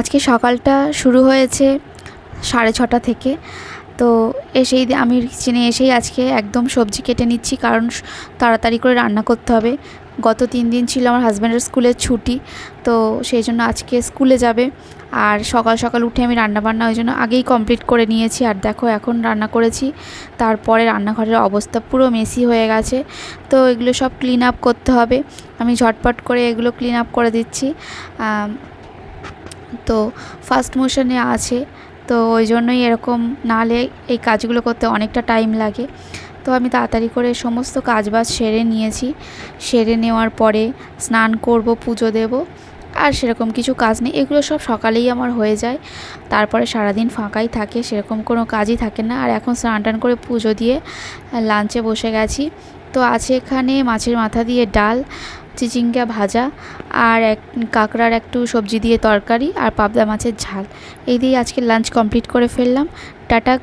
আজকে সকালটা শুরু হয়েছে সাড়ে ছটা থেকে। তো এসেই আমি কিচেনে এসেই আজকে একদম সবজি কেটে নিচ্ছি, কারণ তাড়াতাড়ি করে রান্না করতে হবে। গত তিন দিন ছিল আমার হাজব্যান্ডের স্কুলের ছুটি, তো সেই জন্য আজকে স্কুলে যাবে। আর সকাল সকাল উঠে আমি রান্না বান্না ওই জন্য আগেই কমপ্লিট করে নিয়েছি। আর দেখো, এখন রান্না করেছি। তারপরে রান্নাঘরের অবস্থা পুরো মেসি হয়ে গেছে। তো এগুলো সব ক্লিন আপ করতে হবে। আমি ঝটপট করে এগুলো ক্লিন আপ করে দিচ্ছি। তো ফার্স্ট মোশনে আছে। তো ওই জন্যই এরকম নাহলে এই কাজগুলো করতে অনেকটা টাইম লাগে। তো আমি তাড়াতাড়ি করে সমস্ত কাজবাজ সেরে নিয়েছি। সেরে নেওয়ার পরে স্নান করব, পুজো দেব, আর সেরকম কিছু কাজ নেই। এগুলো সব সকালেই আমার হয়ে যায়। তারপরে সারাদিন ফাঁকাই থাকে, সেরকম কোনো কাজই থাকে না। আর এখন স্নান টান করে পুজো দিয়ে লাঞ্চে বসে গেছি। তো আছে এখানে মাছের মাথা দিয়ে ডাল, চিচিঙ্গা ভাজা আর এক কাঁকড়ার একটু সবজি দিয়ে তরকারি আর পাবদা মাছের ঝাল। এই দিয়ে আজকে লাঞ্চ কমপ্লিট করে ফেললাম। টাটা।